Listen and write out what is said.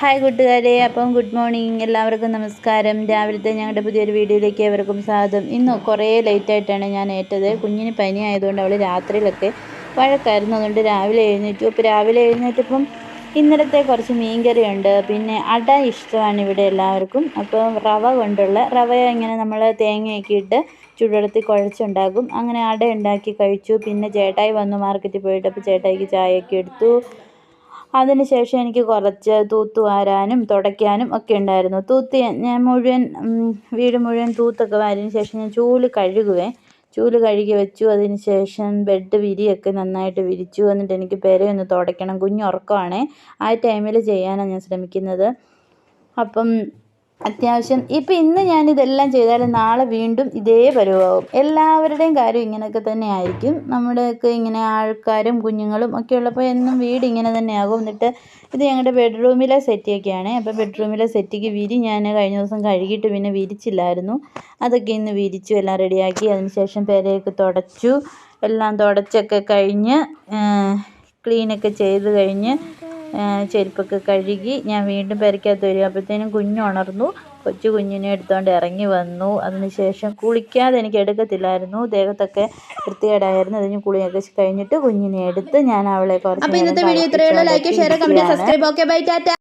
Hi കൂട്ടുകാരെ. അപ്പം good morning എല്ലാവർക്കും നമസ്കാരം. രാവിലത്തെ ഞങ്ങളുടെ പുതിയൊരു വീഡിയോയിലേക്ക് ഏവർക്കും സ്വാഗതം. ഇന്ന് കുറേ ലേറ്റായിട്ടാണ് ഞാൻ ഏറ്റത്. കുഞ്ഞിന് പനി ആയതുകൊണ്ട് അവൾ രാത്രിയിലൊക്കെ വഴക്കായിരുന്നു. അതുകൊണ്ട് രാവിലെ എഴുന്നേറ്റു. അപ്പോൾ രാവിലെ എഴുന്നേറ്റപ്പം ഇന്നലത്തെ കുറച്ച് മീൻകറിയുണ്ട്. പിന്നെ അട ഇഷ്ടമാണ് ഇവിടെ എല്ലാവർക്കും. അപ്പോൾ റവ കൊണ്ടുള്ള റവ ഇങ്ങനെ നമ്മൾ തേങ്ങയൊക്കെ ഇട്ട് ചൂടുവെള്ളത്തിൽ കുഴച്ചുണ്ടാക്കും. അങ്ങനെ അട ഉണ്ടാക്കി കഴിച്ചു. പിന്നെ ചേട്ടായി വന്നു മാർക്കറ്റിൽ പോയിട്ട്. അപ്പോൾ ചേട്ടായിക്ക് ചായയൊക്കെ എടുത്തു. അതിനുശേഷം എനിക്ക് കുറച്ച് തൂത്തുവാരാനും തുടയ്ക്കാനും ഒക്കെ ഉണ്ടായിരുന്നു. തൂത്ത് ഞാൻ മുഴുവൻ വീട് മുഴുവൻ തൂത്തൊക്കെ വാരിയതിന് ശേഷം ഞാൻ ചൂൽ കഴുകുവേ. ചൂൽ കഴുകി വെച്ചു. അതിന് ശേഷം ബെഡ് വിരിയൊക്കെ നന്നായിട്ട് വിരിച്ചു. എന്നിട്ട് എനിക്ക് പെരയൊന്ന് തുടയ്ക്കണം. കുഞ്ഞുറക്കമാണേ ആ ടൈമിൽ ചെയ്യാനാണ് ഞാൻ ശ്രമിക്കുന്നത്. അപ്പം അത്യാവശ്യം. ഇപ്പം ഇന്ന് ഞാനിതെല്ലാം ചെയ്താൽ നാളെ വീണ്ടും ഇതേ പരുവാകും എല്ലാവരുടെയും കാര്യം ഇങ്ങനെയൊക്കെ തന്നെ ആയിരിക്കും നമ്മുടെയൊക്കെ ഇങ്ങനെ ആൾക്കാരും കുഞ്ഞുങ്ങളും ഒക്കെ ഉള്ളപ്പോൾ എന്നും വീട് ഇങ്ങനെ തന്നെയാകും. എന്നിട്ട് ഇത് ഞങ്ങളുടെ ബെഡ്റൂമിലെ സെറ്റിയൊക്കെയാണ് അപ്പോൾ ബെഡ്റൂമിലെ സെറ്റിക്ക് വിരി ഞാൻ കഴിഞ്ഞ ദിവസം കഴുകിയിട്ട് പിന്നെ വിരിച്ചില്ലായിരുന്നു. അതൊക്കെ ഇന്ന് വിരിച്ചു എല്ലാം റെഡിയാക്കി. അതിനുശേഷം പേരയൊക്കെ തുടച്ചു. എല്ലാം തുടച്ചൊക്കെ കഴിഞ്ഞ് ക്ലീനൊക്കെ ചെയ്ത് കഴിഞ്ഞ് ചെരുപ്പൊക്കെ കഴുകി ഞാൻ വീണ്ടും പെരയ്ക്കകത്ത് വരും. അപ്പോഴത്തേനും കുഞ്ഞുണർന്നു കൊച്ചു കുഞ്ഞിനെ എടുത്തുകൊണ്ട് ഇറങ്ങി വന്നു. അതിനുശേഷം കുളിക്കാതെ എനിക്ക് എടുക്കത്തില്ലായിരുന്നു. ദേഹത്തൊക്കെ വൃത്തികേടായിരുന്നു. അതിന് കുളിയൊക്കെ കഴിഞ്ഞിട്ട് കുഞ്ഞിനെ എടുത്ത് ഞാൻ അവളെ കുറച്ച് ഇന്നത്തെ വീഡിയോ ഇത്രയുള്ള like share comment subscribe okay bye tata